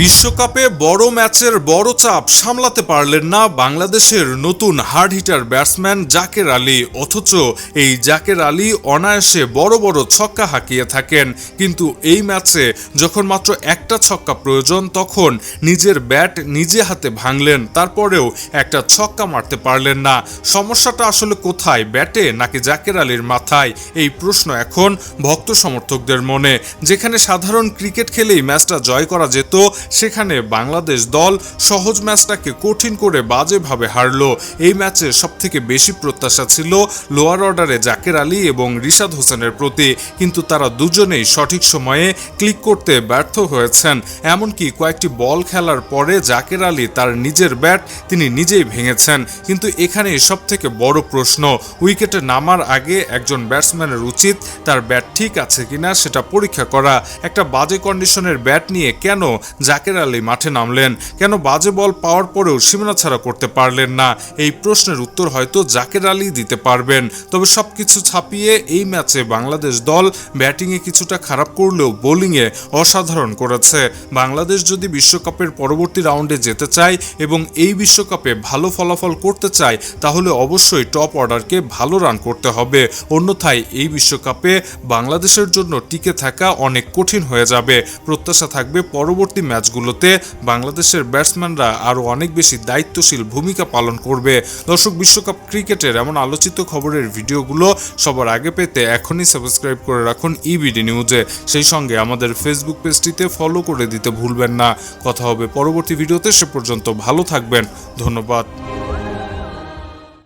বিশ্বকাপে বড় ম্যাচের বড় চাপ সামলাতে পারলেন না বাংলাদেশের নতুন hard hitter batsman Jaker Ali. অথচ এই জাকের আলী অনায়াসে বড় বড় ছক্কা হাঁকিয়ে থাকেন। কিন্তু এই ম্যাচে যখন মাত্র একটা ছক্কা প্রয়োজন, তখন নিজের ব্যাট নিজে হাতে ভাঙলেন। তারপরেও একটা ছক্কা মারতে পারলেন না। সমস্যাটা আসলে কোথায়, ব্যাটে নাকি জাকের আলীর মাথায়? এই প্রশ্ন এখন ভক্ত সমর্থকদের মনে। যেখানে সাধারণ ক্রিকেট খেলেই ম্যাচটা জয় করা যেত সেখানে বাংলাদেশ দল সহজ ম্যাচটাকে কঠিন করে বাজেভাবে হারলো। এই ম্যাচে সবথেকে বেশি প্রত্যাশা ছিল লোয়ার অর্ডারে জাকের আলী এবং রিশাদ হোসেনের প্রতি। কিন্তু তারা দুজনেই সঠিক সময়ে ক্লিক করতে ব্যর্থ হয়েছেন। এমনকি কয়েকটি বল খেলার পরে জাকের আলী তার নিজের ব্যাট তিনি নিজেই ভেঙেছেন। কিন্তু এখানে সব থেকে বড় প্রশ্ন, উইকেটে নামার আগে একজন ব্যাটসম্যানের উচিত তার ব্যাট ঠিক আছে কিনা সেটা পরীক্ষা করা। একটা বাজে কন্ডিশনের ব্যাট নিয়ে কেন জাকের আলী মাঠে নামলেন। কেন বাজে বল পাওয়ার পরেও সীমানা ছাড়া করতে পারলেন না? এই প্রশ্নের উত্তর হয়তো জাকের আলী দিতে পারবেন। তবে সবকিছু ছাপিয়ে এই ম্যাচে বাংলাদেশ দল ব্যাটিংয়ে কিছুটা খারাপ করলেও বোলিংয়ে অসাধারণ করেছে। বাংলাদেশ যদি বিশ্বকাপের পরবর্তী রাউন্ডে যেতে চায় এবং এই বিশ্বকাপে ভালো ফলাফল করতে চায়, তাহলে অবশ্যই টপ অর্ডারকে ভালো রান করতে হবে। অন্যথায় এই বিশ্বকাপে বাংলাদেশের জন্য টিকে থাকা অনেক কঠিন হয়ে যাবে। প্রত্যাশা থাকবে পরবর্তী ম্যাচগুলোতে বাংলাদেশের ব্যাটসম্যানরা আরও অনেক বেশি দায়িত্বশীল ভূমিকা পালন করবে। দর্শক, বিশ্বকাপ ক্রিকেটের এমন আলোচিত খবরের ভিডিওগুলো সবার আগে পেতে এখনই সাবস্ক্রাইব করে রাখুন ইবিডি নিউজে সেই সঙ্গে আমাদের ফেসবুক পেজটিতে ফলো করে দিতে ভুলবেন না। কথা হবে পরবর্তী ভিডিওতে, সে পর্যন্ত ভালো থাকবেন। ধন্যবাদ।